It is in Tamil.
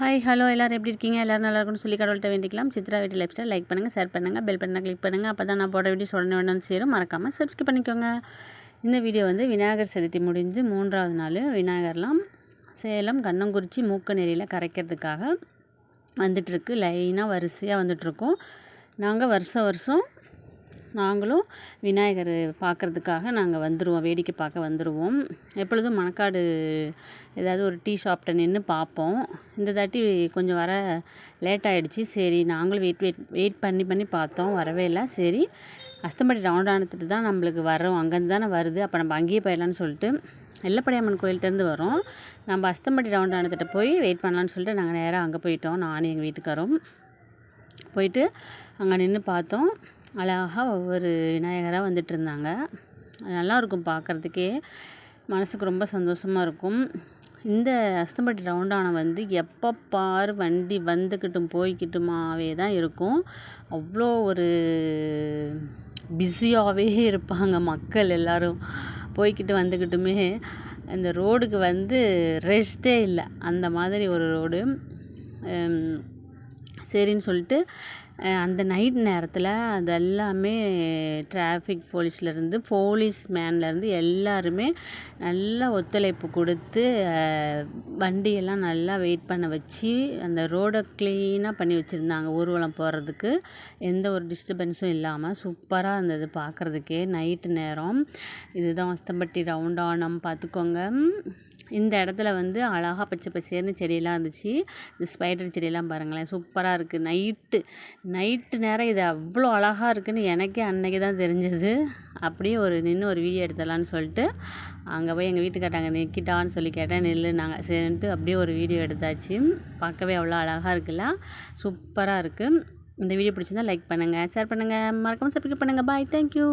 ஹாய் ஹலோ எல்லோரும் எப்படி இருக்கீங்க? எல்லோரும் நல்லா இருக்கும்னு சொல்லி கடவுள்கிட்ட வேண்டிக்கலாம். சித்ரா வீட்டு லைஃப் ஸ்டைல் லைக் பண்ணுங்கள் ஷேர் பண்ணுங்கள் பெல் பண்ணால் கிளிக் பண்ணுங்கள் அப்போ தான் நான் போட வீடியோஸ் உடனே உடனே வந்து சேரும். மறக்காமல் சப்ஸ்கிரைப் பண்ணிக்கோங்க. இந்த வீடியோ வந்து விநாயகர் சதுர்த்தி முடிஞ்சு மூன்றாவது நாள் விநாயகர்லாம் சேலம் கண்ணங்குறிச்சி மூக்க நெறியில் கரைக்கிறதுக்காக வந்துட்டுருக்கு. லைனாக வரிசையாக வந்துட்ருக்கோம் நாங்கள் வருஷம் வருஷம் நாங்களும் விநாயகர் பார்க்குறதுக்காக நாங்கள் வந்துடுவோம் வேடிக்கை பார்க்க வந்துடுவோம் எப்பொழுதும் மணக்காடு ஏதாவது ஒரு டீ ஷாப்கிட்ட நின்று பார்ப்போம். இந்த தாட்டி கொஞ்சம் வர லேட் ஆகிடுச்சி சரி நாங்களும் வெயிட் வெயிட் வெயிட் பண்ணி பண்ணி பார்த்தோம். வரவே இல்லை. சரி அஸ்தம்பட்டி ரவுண்டானத்துட்டு தான் நம்மளுக்கு வரோம் அங்கேருந்து தானே வருது. அப்போ நம்ம அங்கேயே போயிடலான்னு சொல்லிட்டு எல்லப்படியம்மன் கோயில்கிட்டேருந்து வரோம். நம்ம அஸ்தம்பட்டி ரவுண்டானத்திட்ட போய் வெயிட் பண்ணலான்னு சொல்லிட்டு நாங்கள் நேராக அங்கே போயிட்டோம். நானும் எங்கள் வீட்டுக்காரும் போயிட்டு அங்கே நின்று பார்த்தோம். அழகாக ஒவ்வொரு விநாயகராக வந்துட்டுருந்தாங்க. நல்லாயிருக்கும் பார்க்குறதுக்கே மனதுக்கு ரொம்ப சந்தோஷமாக இருக்கும். இந்த அஸ்தம்பட்டி ரவுண்டானா வந்து எப்போ பார் வண்டி வந்துக்கிட்டும் போய்க்கிட்டுமாவே தான் இருக்கும். அவ்வளோ ஒரு பிஸியாகவே இருப்பாங்க மக்கள் எல்லோரும். போய்க்கிட்டு வந்துக்கிட்டுமே இந்த ரோடுக்கு வந்து ரெஸ்ட்டே இல்லை. அந்த மாதிரி ஒரு ரோடு. சரின்னு சொல்லிட்டு அந்த நைட் நேரத்தில் அது எல்லாமே டிராஃபிக் போலீஸ்லேருந்து போலீஸ் மேன்லேருந்து எல்லாருமே நல்லா ஒத்துழைப்பு கொடுத்து வண்டியெல்லாம் நல்லா வெயிட் பண்ண வச்சு அந்த ரோடை க்ளீனாக பண்ணி வச்சுருந்தாங்க. ஊர்வலம் போகிறதுக்கு எந்த ஒரு டிஸ்டர்பன்ஸும் இல்லாமல் சூப்பராக இருந்தது பார்க்குறதுக்கே நைட்டு நேரம். இதுதான் அஸ்தம்பட்டி ரவுண்டானம் பார்த்துக்கோங்க இந்த இடத்துல வந்து அழகாக பச்சை பசேர்னு செடியெல்லாம் இருந்துச்சு. இந்த ஸ்பைடர் செடியெல்லாம் பாருங்களேன் சூப்பராக இருக்குது நைட்டு நைட்டு நேரம் இது அவ்வளோ அழகாக இருக்குதுன்னு எனக்கே அன்னைக்கு தான் தெரிஞ்சது. அப்படியே ஒரு நின்று ஒரு வீடியோ எடுத்துடலான்னு சொல்லிட்டு அங்கே போய் எங்கள் வீட்டுக்காரங்க நிற்கிட்டான்னு சொல்லி கேட்டேன். நெல் நாங்கள் சரின்ட்டு அப்படியே ஒரு வீடியோ எடுத்தாச்சு. பார்க்கவே அவ்வளோ அழகாக இருக்குல்ல. சூப்பராக இருக்குது இந்த வீடியோ பிடிச்சிருந்தா லைக் பண்ணுங்கள் ஷேர் பண்ணுங்கள் மறக்காமல் சப்ஸ்கிரைப் பண்ணுங்கள் பாய் தேங்க்யூ